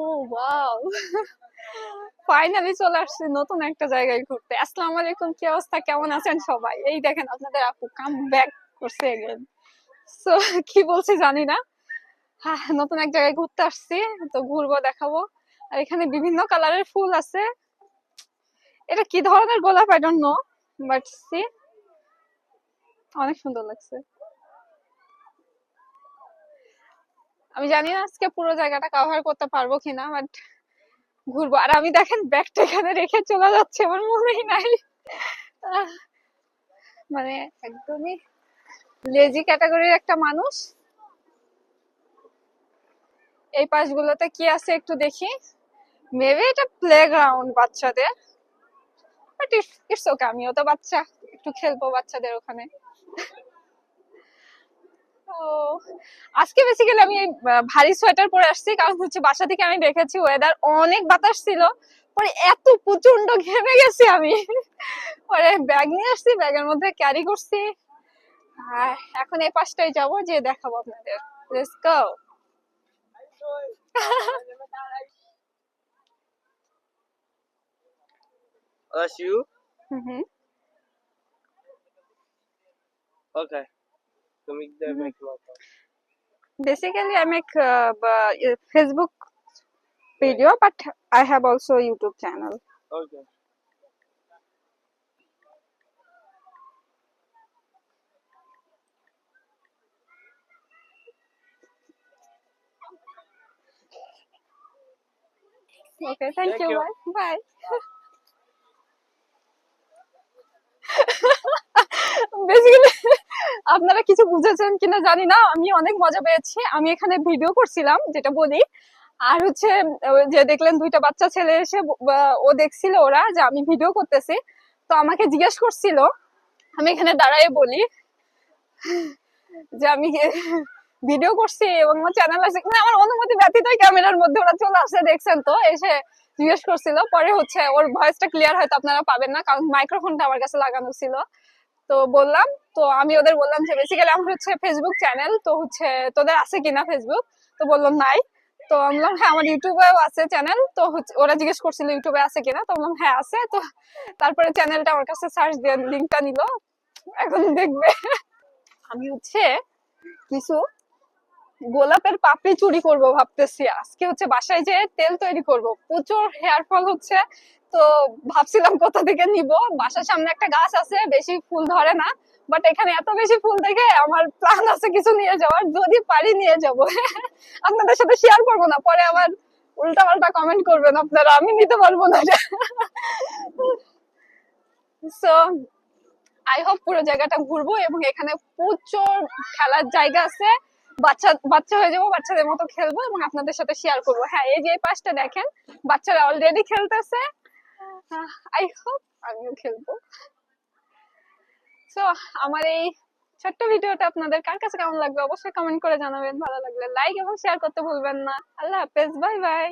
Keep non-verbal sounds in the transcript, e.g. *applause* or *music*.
ও, wow. Finally চলে আসছি নতুন একটা জায়গায় ঘুরতে। আসসালামু আলাইকুম, কি অবস্থা? কেমন আছেন সবাই? এই দেখেন, আপনাদের আপু কাম ব্যাক করছে এগেন সো কি বলছি জানি না। হ্যাঁ নতুন এক জায়গায় ঘুরতে আসছি, তো ঘুরবো, দেখাবো। আর এখানে বিভিন্ন কালারের ফুল আছে। এটা কি ধরনের গোলাপ? I don't know but see অনেক সুন্দর লাগছে। আমি জানি না আজকে পুরো জায়গাটা কভার করতে পারব কিনা বাট ঘুরবো। আর আমি দেখেন ব্যাগটা এখানে রেখে চলে যাচ্ছে, আমার মনেই নাই। মানে একদমই লেজি ক্যাটাগরির একটা মানুষ। এই পাশগুলোতে কি আছে একটু দেখি। মেবি এটা প্লেগ্রাউন্ড বাচ্চাদের। বাট ইটস ওকে আমিও তো বাচ্চা, একটু খেলব বাচ্চাদের ওখানে। আজকে বেসিক্যালি আমি ভারী সোয়েটার পরে আসছি। কারণ হচ্ছে বাসা থেকে আমি দেখেছি ওয়েদার অনেক বাতাস ছিল। পরে এত প্রচণ্ড ঘেমে গেছি আমি। পরে ব্যাগ নিয়ে আসছি ব্যাগের মধ্যে ক্যারি করছি। আর এখন এই পাশটাই যাব যে দেখাবো আপনাদের। Let's go That's you? Hmm. Okay. To make the make local. basically I make uh, uh, Facebook video, but I have also YouTube channel. Okay. Okay, thank, Thank you. you. Bye. Bye. *laughs* আপনারা কিছু বুঝেছেন কিনা জানি না, আমি অনেক মজা পেয়েছি। আমি এখানে ভিডিও করছিলাম, যেটা বলি। আর হচ্ছে যে দেখলেন দুইটা বাচ্চা ছেলে এসে ও দেখছিল ওরা যে আমি ভিডিও করতেছি। তো আমাকে জিজ্ঞেস করছিল, আমি এখানে দাঁড়ায় বলি যে আমি ভিডিও করছি এবং আমার চ্যানেল আছে। কিনা আমার অনুমতি ব্যতীত ক্যামেরার মধ্যে ওরা চলে আসছে দেখছেন তো, এসে জিজ্ঞেস করছিল। পরে হচ্ছে, ওর ভয়েসটা ক্লিয়ার হয়তো আপনারা পাবেন না, কারণ মাইক্রোফোনটা আমার কাছে লাগানো ছিল। তো বললাম, তো আমি ওদের বললাম যে বেসিক্যালি আমার হচ্ছে ফেসবুক চ্যানেল তো হচ্ছে তোদের আছে কিনা ফেসবুক তো বললাম, নাই। তো আমি বললাম হ্যাঁ আমার ইউটিউবেও আছে চ্যানেল তো হচ্ছে ওরা জিজ্ঞেস করছিল, ইউটিউবে আছে কিনা? তো বললাম হ্যাঁ আছে। তো তারপরে চ্যানেলটা আমার কাছে সার্চ দিয়ে লিঙ্কটা নিল। এখন দেখবে। আমি হচ্ছে কিছু গোলাপের পাপড়ি চুরি করব ভাবতেছি। আজকে হচ্ছে বাসায় যে তেল তৈরি করব। প্রচুর হেয়ার ফল হচ্ছে। তো ভাবছিলাম কোথা থেকে নিব। বাসার সামনে একটা গাছ আছে, বেশি ফুল ধরে না বাট এখানে এত বেশি ফুল দেখে আমার প্ল্যান আছে কিছু নিয়ে যাওয়ার। যদি পারি নিয়ে যাব। *laughs* আপনাদের সাথে শেয়ার করব না, পরে আবার উল্টা পাল্টা কমেন্ট করবেন আপনারা, আমি নিতে পারব না। সো আই হোপ পুরো জায়গাটা ঘুরবো এবং এখানে প্রচুর খেলার জায়গা আছে। বাচ্চা বাচ্চা হয়ে যাব, বাচ্চাদের মতো খেলব এবং আপনাদের সাথে শেয়ার করব। হ্যাঁ এই যে এই পাশটা দেখেন, বাচ্চারা অলরেডি খেলতেছে। আই হোপ আমিও খেলব। সো আমার এই ছোট্ট ভিডিওটা আপনাদের কার কাছে কেমন লাগবে অবশ্যই কমেন্ট করে জানাবেন। ভালো লাগলে লাইক এবং শেয়ার করতে ভুলবেন না। আল্লাহ হাফেজ বাই বাই